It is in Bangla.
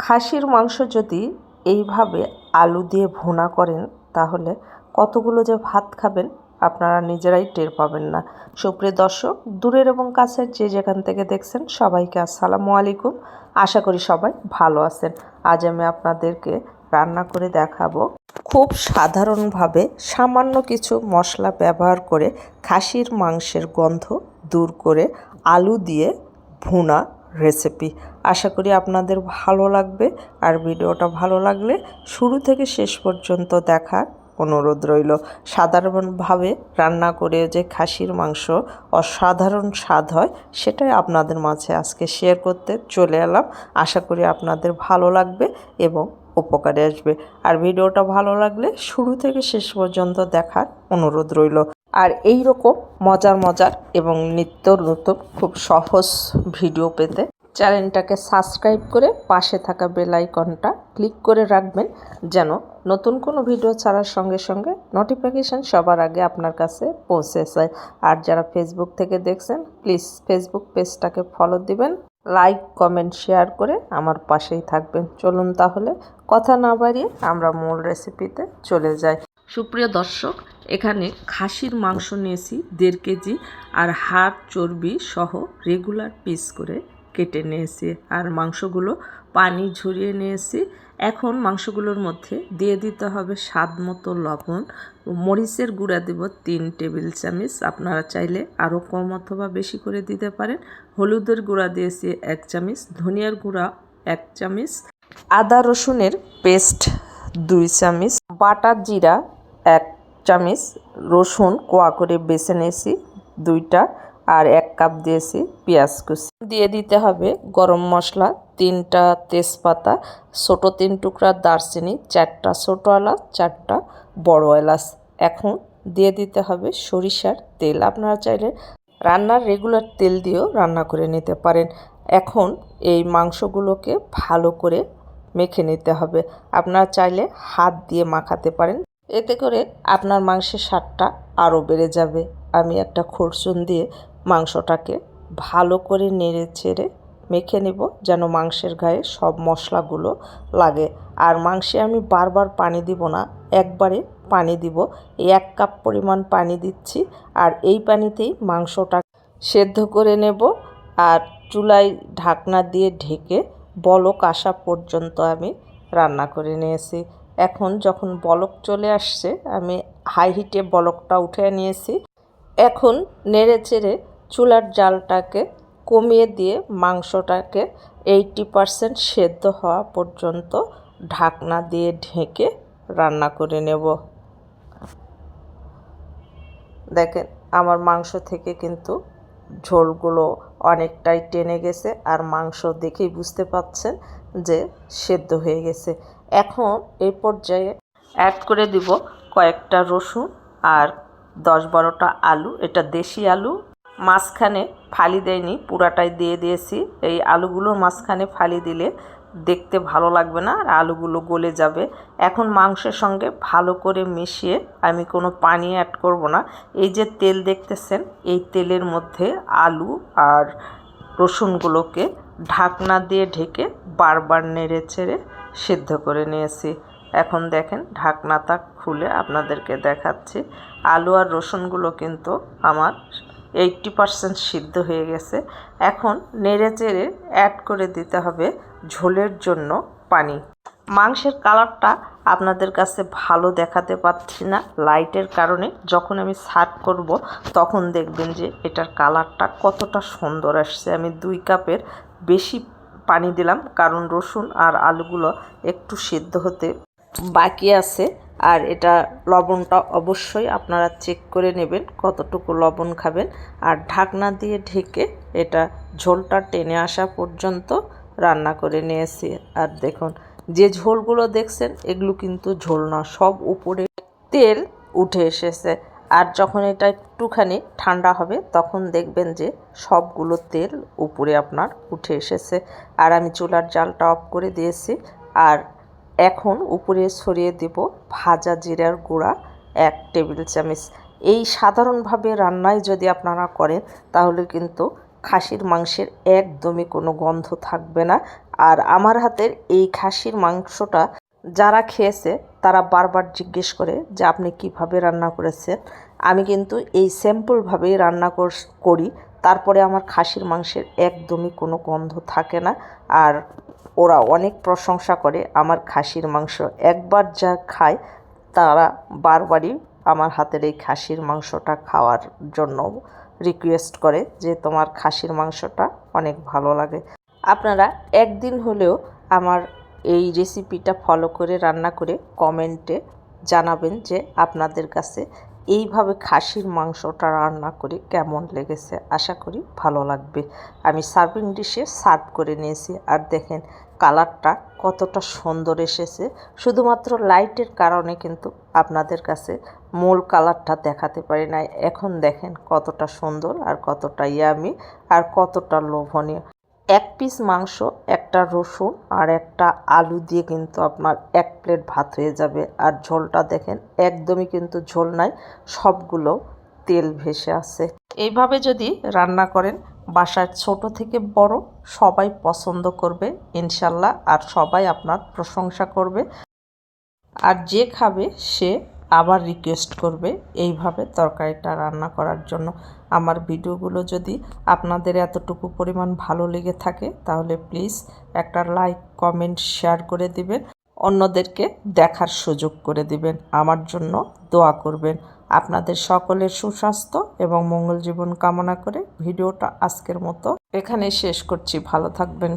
খাসির মাংস যদি এইভাবে আলু দিয়ে ভুনা করেন, তাহলে কতগুলো যে ভাত খাবেন আপনারা নিজেরাই টের পাবেন না। সুপ্রিয় দর্শক, দূরের এবং কাছের যে যেখান থেকে দেখছেন সবাইকে আসসালামু আলাইকুম। আশা করি সবাই ভালো আছেন। আজ আমি আপনাদেরকে রান্না করে দেখাবো খুব সাধারণভাবে সামান্য কিছু মশলা ব্যবহার করে খাসির মাংসের গন্ধ দূর করে আলু দিয়ে ভুনা রেসিপি আশা করি আপনাদের ভালো লাগবে। আর ভিডিওটা ভালো লাগলে শুরু থেকে শেষ পর্যন্ত দেখার অনুরোধ রইল। সাধারণভাবে রান্না করে যে খাসির মাংস অসাধারণ স্বাদ হয়, সেটাই আপনাদের মাঝে আজকে শেয়ার করতে চলে এলাম। আশা করি আপনাদের ভালো লাগবে এবং উপকারে আসবে। আর ভিডিওটা ভালো লাগলে শুরু থেকে শেষ পর্যন্ত দেখার অনুরোধ রইল। আর এই রকম মজার মজার এবং নিত্য নতুন খুব সহজ ভিডিও পেতে চ্যানেলটাকে সাবস্ক্রাইব করে পাশে থাকা বেল আইকনটা ক্লিক করে রাখবেন যেন নতুন কোনো ভিডিও ছাড়ার সঙ্গে সঙ্গে নোটিফিকেশান সবার আগে আপনার কাছে পৌঁছে যায়। আর যারা ফেসবুক থেকে দেখছেন প্লিজ ফেসবুক পেজটাকে ফলো দিবেন লাইক কমেন্ট শেয়ার করে আমার পাশেই থাকবেন। চলুন তাহলে কথা না বাড়িয়ে আমরা মূল রেসিপিতে চলে যাই। সুপ্রিয় দর্শক, এখানে খাসির মাংস নিয়েছি দেড় কেজি আর হাড় চর্বি সহ রেগুলার পিস করে কেটে নিয়েছি। আর মাংসগুলো পানি ঝরিয়ে নিয়েছি। এখন মাংসগুলোর মধ্যে দিয়ে দিতে হবে স্বাদ মতো লবণ। মরিচের গুঁড়া দেব তিন টেবিল চামচ। আপনারা চাইলে আরও কম অথবা বেশি করে দিতে পারেন। হলুদের গুঁড়া দিয়েছি এক চামচ। ধনিয়ার গুঁড়া এক চামচ। আদা রসুনের পেস্ট দুই চামচ। বাটা জিরা এক চামচ রসুন কোয়া করে বেছে নিয়েছি, দুইটা, আর এক কাপ দিয়েছি পেঁয়াজ কুচি। দিয়ে দিতে হবে গরম মশলা, তিনটা তেজপাতা, ছোটো তিন টুকরা দারচিনি, চারটা ছোট এলাচ, চারটা বড় এলাচ। এখন দিয়ে দিতে হবে সরিষার তেল। আপনারা চাইলে রান্নার রেগুলার তেল দিয়েও রান্না করে নিতে পারেন। এখন এই মাংসগুলোকে ভালো করে মেখে নিতে হবে। আপনারা চাইলে হাত দিয়ে মাখাতে পারেন। এতে করে আপনার মাংসের স্বাদটা আরও বেড়ে যাবে। আমি একটা খরচুন দিয়ে মাংসটাকে ভালো করে নেড়ে ছেড়ে মেখে নেব যেন মাংসের গায়ে সব মশলাগুলো লাগে। আর মাংসে আমি বারবার পানি দিব না, একবারে পানি দিব। এক কাপ পরিমাণ পানি দিচ্ছি আর এই পানিতেই মাংসটা সেদ্ধ করে নেব। আর চুলায় ঢাকনা দিয়ে ঢেকে বলক আসা পর্যন্ত আমি রান্না করে নিয়েছি। এখন যখন বলক চলে আসছে, আমি হাই হিটে বলকটা উঠে নিয়েছি। এখন নেড়ে চেড়ে চুলার জালটাকে কমিয়ে দিয়ে মাংসটাকে এইটি পারসেন্ট সেদ্ধ হওয়া পর্যন্ত ঢাকনা দিয়ে ঢেকে রান্না করে নেব। দেখেন, আমার মাংস থেকে কিন্তু ঝোলগুলো অনেকটাই টেনে গেছে, আর মাংস দেখেই বুঝতে পাচ্ছেন যে সেদ্ধ হয়ে গেছে। এখন এই পর্যায়ে অ্যাড করে দিব কয়েকটা রসুন আর দশ বারোটা আলু, এটা দেশি আলু। মাঝখানে ফালি দেয়নি, পুরাটাই দিয়ে দিয়েছি। এই আলুগুলো মাঝখানে ফালি দিলে দেখতে ভালো লাগবে না, আর আলুগুলো গলে যাবে। এখন মাংসের সঙ্গে ভালো করে মিশিয়ে আমি কোনো পানি অ্যাড করব না। এই যে তেল দেখতেছেন, এই তেলের মধ্যে আলু আর রসুনগুলোকে ঢাকনা দিয়ে ঢেকে বারবার নেড়ে ছেড়ে সিদ্ধ করে নিয়েছি। এখন দেখেন ঢাকনাটা খুলে আপনাদেরকে দেখাচ্ছি। আলু আর রসুনগুলো কিন্তু আমার এইটটি পারসেন্ট সিদ্ধ হয়ে গেছে। এখন নেড়ে চেড়ে অ্যাড করে দিতে হবে ঝোলের জন্য পানি। মাংসের কালারটা আপনাদের কাছে ভালো দেখাতে পাচ্ছি না। লাইটের কারণে যখন আমি সার্ভ করব, তখন দেখবেন যে এটার কালারটা কতটা সুন্দর আসছে। আমি দুই কাপের বেশি পানি দিলাম, কারণ রসুন আর আলুগুলো একটু সিদ্ধ হতে বাকি আছে। আর এটা লবণটা অবশ্যই আপনারা চেক করে নেবেন কতটুকু লবণ খাবেন। আর ঢাকনা দিয়ে ঢেকে এটা ঝোলটা টেনে আসা পর্যন্ত রান্না করে নিয়েছি। আর দেখুন, যে ঝোলগুলো দেখছেন, এগুলো কিন্তু ঝোল না, সব উপরে তেল উঠে এসেছে। আর যখন এটা একটুখানি ঠান্ডা হবে, তখন দেখবেন যে সবগুলো তেল উপরে আপনার উঠে এসেছে। আর আমি চুলার জালটা অফ করে দিয়েছি। আর এখন উপরে ছড়িয়ে দেব ভাজা জিরার গুঁড়া এক টেবিল চামচ। এই সাধারণভাবে রান্নায় যদি আপনারা করেন, তাহলে কিন্তু খাসির মাংসের একদমই কোনো গন্ধ থাকবে না। আর আমার হাতের এই খাসির মাংসটা যারা খেয়েছে, তারা বারবার জিজ্ঞেস করে যে আপনি কীভাবে রান্না করেছেন। আমি কিন্তু এই স্যাম্পলভাবেই রান্না কর- তারপরে আমার খাসির মাংসের একদমই কোনো গন্ধ থাকে না। আর ওরা অনেক প্রশংসা করে আমার খাসির মাংস। একবার যা খায়, তারা বারবারই আমার হাতের এই খাসির মাংসটা খাওয়ার জন্য রিকোয়েস্ট করে যে তোমার খাসির মাংসটা অনেক ভালো লাগে। আপনারা একদিন হলেও আমার এই রেসিপিটা ফলো করে, রান্না করে কমেন্টে জানাবেন যে আপনাদের কাছে এইভাবে খাসির মাংসটা রান্না করে কেমন লেগেছে। আশা করি ভালো লাগবে। আমি সার্ভিং ডিশে সার্ভ করে নিয়েছি। আর দেখেন কালারটা কতটা সুন্দর এসেছে। শুধুমাত্র লাইটের কারণে কিন্তু আপনাদের কাছে মূল কালারটা দেখাতে পারি না এখন দেখেন কতটা সুন্দর আর কতটা ইয়ামি আর কতটা লোভনীয়। এক পিস মাংস, একটা রসুন আর একটা আলু দিয়ে কিন্তু আপনার এক প্লেট ভাত হয়ে যাবে। আর ঝোলটা দেখেন, একদমই কিন্তু ঝোল নাই, সবগুলো তেল ভেসে আছে এইভাবে যদি রান্না করেন বাসায় ছোট থেকে বড় সবাই পছন্দ করবে, ইনশাল্লাহ। আর সবাই আপনার প্রশংসা করবে। আর যে খাবে, সে আবার রিকোয়েস্ট করবে এইভাবে তরকারিটা রান্না করার জন্য। আমার ভিডিওগুলো যদি আপনাদের এতটুকু পরিমাণ ভালো লেগে থাকে, তাহলে প্লিজ একটা লাইক কমেন্ট শেয়ার করে দিবেন। অন্যদেরকে দেখার সুযোগ করে দিবেন। আমার জন্য দোয়া করবেন। আপনাদের সকলের সুস্বাস্থ্য এবং মঙ্গল জীবন কামনা করে ভিডিওটা আজকের মতো এখানে শেষ করছি। ভালো থাকবেন।